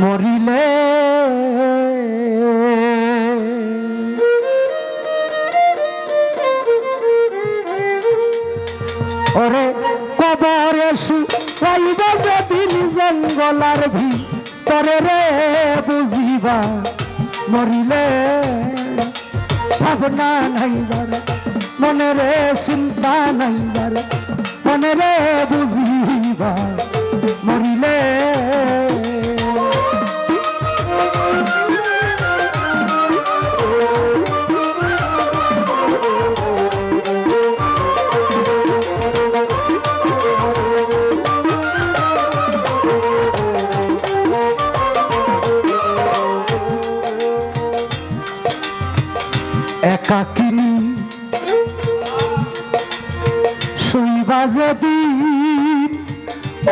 মরিলে। ওরে কবরে শুয়াইব যেদিন জঙ্গলার ভিতরে রে বুঝিবা। মরিলে, ভাবনা নাই যার মনে রে চিন্তা নাই যার মনে রে বুঝিবা। মরিলে একাকিনী শুইবা যেদিন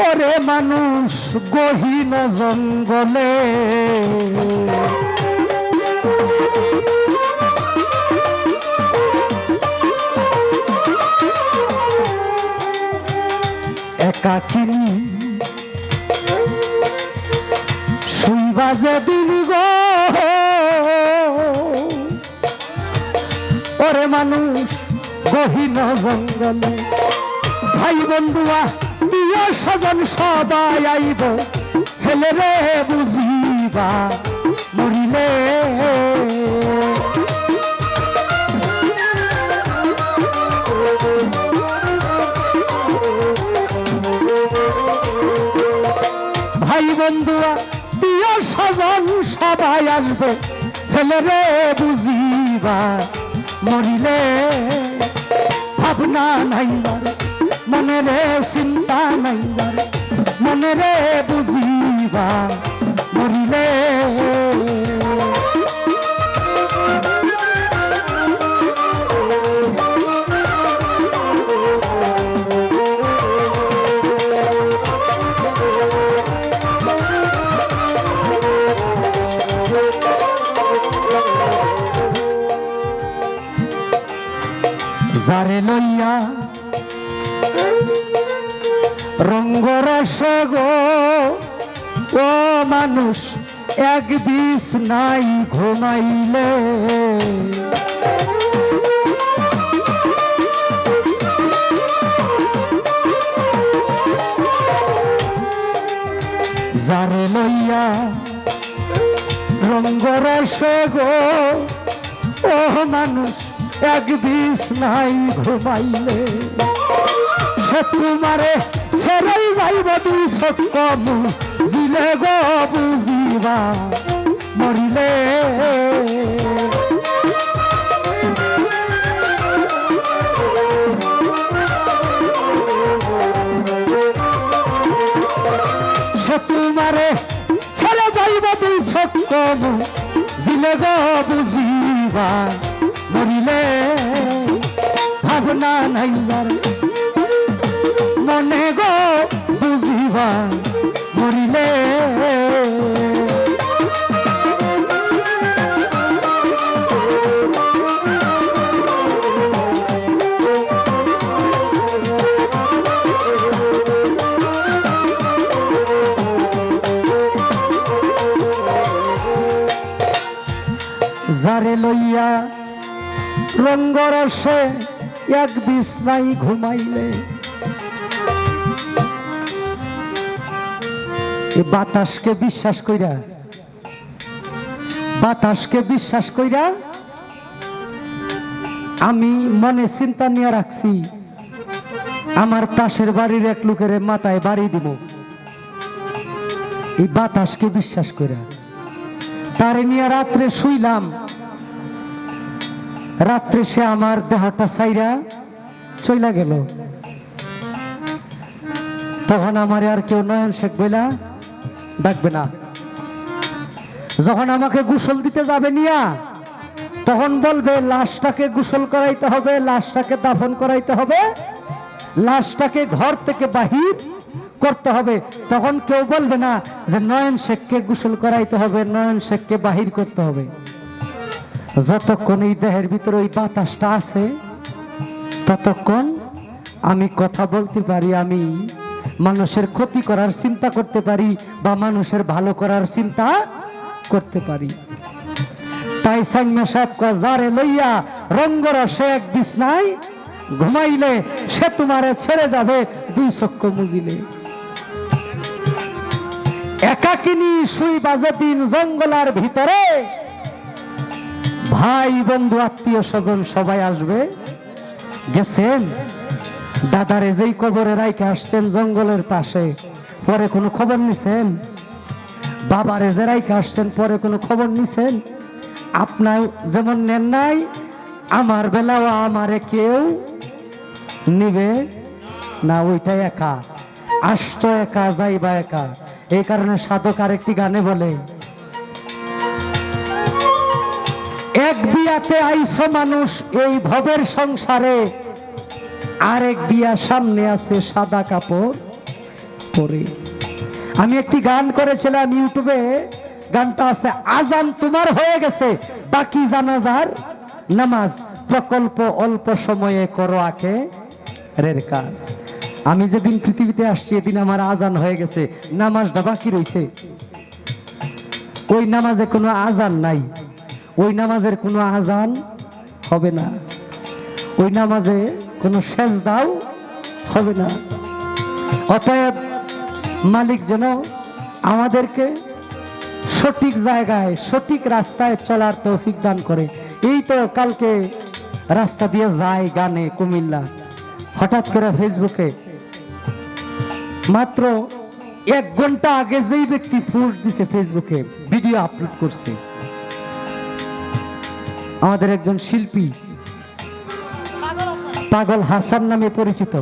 ওরে মানুষ গহীন জঙ্গলে। একাকিনী শুইবা ওরে মানুষ, গহীন জঙ্গলে। ভাই বন্ধুয়া প্রিয় স্বজন সদাই আইব। ফেলে রে বুঝিবা, মরিলে। ভাই বন্ধুয়া প্রিয় স্বজন সবাই আসবে। ফেলে রে বুঝিবা মরিলে ভাবনা নাই মনে রে চিন্তা নাই মনে রে বুঝিবা মরিলে ও মানুষ, এক বিষ নাই ঘুমাইলে। যারে লইয়া রঙ্গরস গো, ও মানুষ, এক বিষ নাই ঘুমাইলে। শত্রু মারে ছেড়ে যাইব দুই সত্য জিলে গো বুঝিবা, মরিলে। শত্রু মারে, ছেড়ে যাইব দুই সত্য জিলে গো বুঝিবা, মরিলে। ভাবনা নাই মনে গো বুঝিবা মরিলে। যারে লইয়া রঙ্গরসে এক বিছনাই ঘুমাইলে। বাতাসকে বিশ্বাস কইরা, বাতাসকে বিশ্বাস কইরা আমি মনে চিন্তা নিয়ে রাখছি, আমার পাশের বাড়ির এক লোকের মাথায় বাড়ি দিব। এই বাতাসকে বিশ্বাস কইরা, তারে নিয়ে রাত্রে শুইলাম। রাত্রে সে আমার দেহটা চাইরা চইলা গেল। তখন আমার আর কেউ নয়ন শেখ বইলা ডাকবে না। যখন আমাকে গোসল দিতে যাবে নিয়া, তখন বলবে, লাশটাকে গোসল করাইতে হবে, লাশটাকে দাফন করাইতে হবে, লাশটাকে ঘর থেকে বাহির করতে হবে। তখন কেউ বলবে না যে, নয়ন শেখকে গোসল করাইতে হবে, নয়ন শেখকে বাহির করতে হবে। যতক্ষণ এই দেহের ভিতরে ওই বাতাসটা আছে, ততক্ষণ আমি কথা বলতে পারি, আমি মানুষের ক্ষতি করার চিন্তা করতে পারি বা মানুষের ভালো করার চিন্তা করতে পারি। তাই সাইমা সাহেব যারে লইয়া রঙ্গরসে এক বিছনায় ঘুমাইলে, সে তোমারে ছেড়ে যাবে দুই চক্ষ মুজিলে। একাকিনী সুই বাজে দিন জঙ্গলার ভিতরে। ভাই বন্ধু, আত্মীয় স্বজন সবাই আসবে। গেছেন? দাদারে যেই কবরে রাইকে আসছেন জঙ্গলের পাশে, পরে কোনো খবর নিছেন? বাবারে যে রাইকে আসছেন, পরে কোনো খবর নিছেন? আপনার যেমন নেন নাই, আমার বেলাও আমারে কেউ নিবে না, ওইটা একা। আষ্ট একা, যাইবা একা। এই কারণে সাধক আরেকটি গানে বলে, এক বিয়াতে আইস মানুষ এই ভবের সংসারে আরেক বিয়া সামনে আছে সাদা কাপড় পরে। আমি একটি গান করেছিলাম ইউটিউবে, গানটা আছে, আজান তোমার হয়ে গেছে, বাকি জানাজার নামাজ, প্রকল্প অল্প সময়ে করো আকে রের কাজ। আমি যেদিন পৃথিবীতে আসছি, এদিন আমার আজান হয়ে গেছে, নামাজটা বাকি রয়েছে ওই নামাজে কোনো আজান নাই, ওই নামাজের কোনো আজান হবে না। ওই নামাজে কোনো শেষ দাও হবে না। অতএব মালিক যেন আমাদেরকে সঠিক জায়গায়, সঠিক রাস্তায় চলার তৌফিক দান করে। এই তো কালকে রাস্তা দিয়ে যায় গানে কুমিল্লা। হঠাৎ করে ফেসবুকে মাত্র এক ঘণ্টা আগে যেই ব্যক্তি ফুল দিছে ফেসবুকে, ভিডিও আপলোড করছে। আমাদের একজন শিল্পী পাগল হাসান নামে পরিচিত।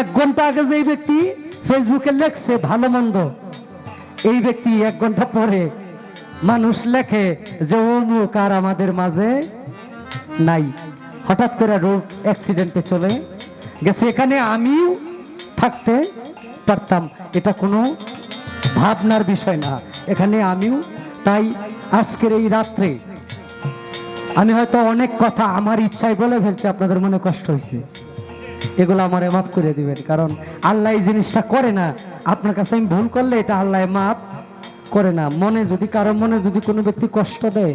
এক ঘণ্টা আগে যে ব্যক্তি ফেসবুকে লেখছে, ভালো মন্দ এই ব্যক্তি এক ঘণ্টা পরে মানুষ লেখে যে, অমুক আর আমাদের মাঝে নাই। হঠাৎ করে রোড অ্যাক্সিডেন্টে চলে গেছে। এখানে আমিও থাকতে পারতাম, এটা কোনো ভাবনার বিষয় না। এখানে আমিও, তাই আজকের এই রাত্রে আমি হয়তো অনেক কথা আমার ইচ্ছায় বলে ফেলছি, আপনাদের মনে কষ্ট হয়েছে এগুলো আমারে মাফ করে দিবেন, কারণ আল্লাহ এই জিনিসটা করে না। আপনার কাছে আমি ভুল করলে এটা আল্লাহ মাফ করে না। মনে যদি, কারও মনে যদি কোনো ব্যক্তি কষ্ট দেয়,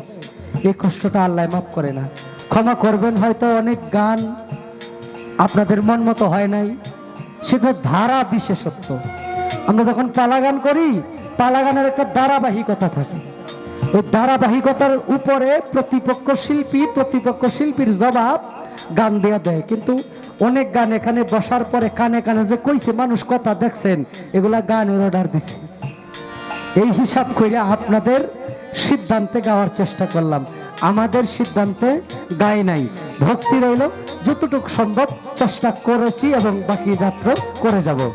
এই কষ্টটা আল্লাহ মাফ করে না। ক্ষমা করবেন, হয়তো অনেক গান আপনাদের মন মতো হয় নাই। সেটা ধারা বিশেষত্ব। আমরা যখন পালা গান করি পালা গানের একটা ধারাবাহিকতা থাকে। ধারাবাহিকতার উপরে প্রতিপক্ষ শিল্পী, প্রতিপক্ষ শিল্পীর জবাব গান দেয়া দেয়। কিন্তু অনেক গান এখানে বসার পরে কানে কানে যে কইছে, মানুষ কথা দেখছেন, এগুলা গানের অর্ডার দিছে। এই হিসাব করে আপনাদের সিদ্ধান্তে গাওয়ার চেষ্টা করলাম। আমাদের সিদ্ধান্তে গায়ে নাই। ভক্তি রইল, যতটুকু সম্ভব চেষ্টা করেছি এবং বাকি রাত্র করে যাব।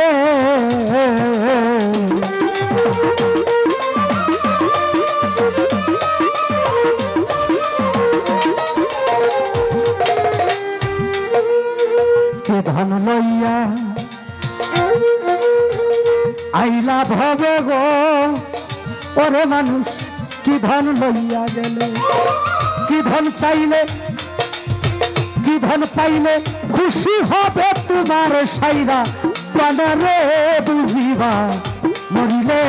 গেলে কি ধন লইয়া আইলা ভবে গো? ওরে মানুষ, কি ধন লইয়া গেলে? কি ধন চাইলে? কি ধন পাইলে খুশি হবে তোমার সাইরা? বানারে বুঝিবা, মরিলে।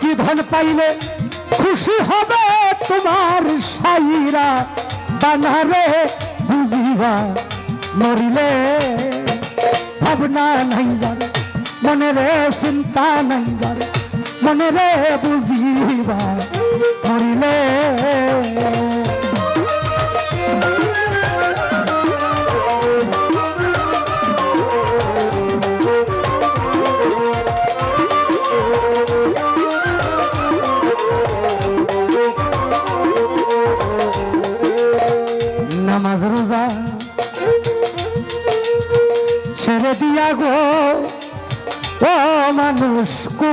কি ধন পাইলে খুশি হবে তোমার সাইরা বানারে বুঝিবা, মরিলে। ভাবনা নাই যার, মনে রে চিন্তা নাই যার। মনে রে বুঝিবা মরিলে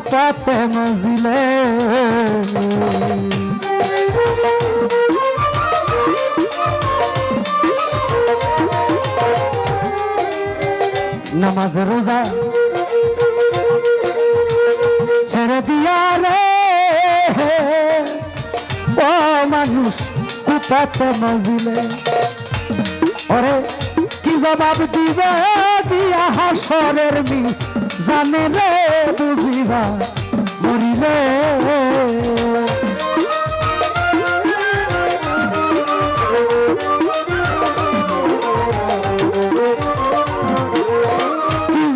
কুপাতে মজিলে নামাজ রোজা ছেড়ে দিয়া রে। ও মানুষ কুপাতে মজিলে ওরে, কি জবাব দিবে দিয়া হাসরের মি জানে রে, বুঝিবা, মরিলে।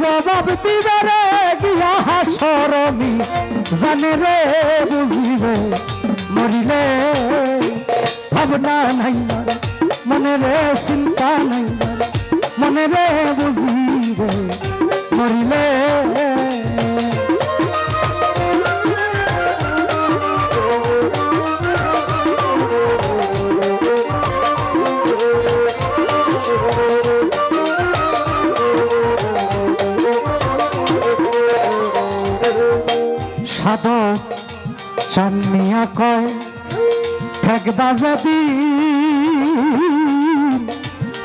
জবাব দিবে রে গিয়া হাসরমি জানে রে, বুঝিবে, মরিলে। ভাবনা নাই মনে রে, চিন্তা নাই মনে রে, বুঝিবে। মরিলে সাধক চান্নিয়া কয় ঠেক বাজা দিন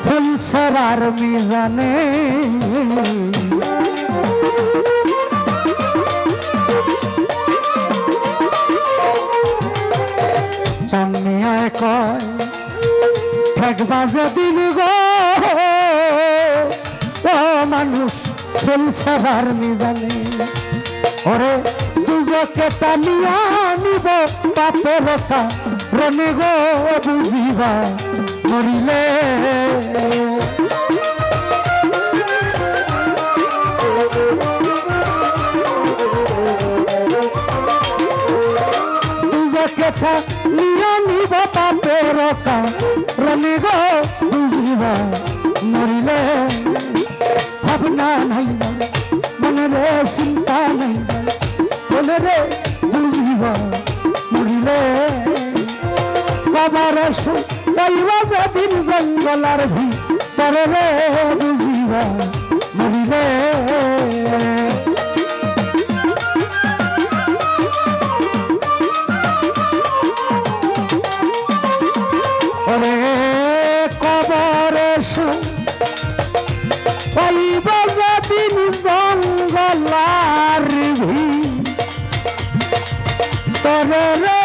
ফুল সরার মিজানে চান্নিয়ায় কয় ঠেক বাজা দিন গো। ও মানুষ, ফুল সরার মিজানে। টানিয়া নিব পাপের রনে গো, বুঝিবা, মরিলে। কবার কইবা যেদিন জঙ্গলার ভি তরে রে বুঝিবা মরিলে ওরে কবরে শুন যেদিন জঙ্গলার ভি তরে রে।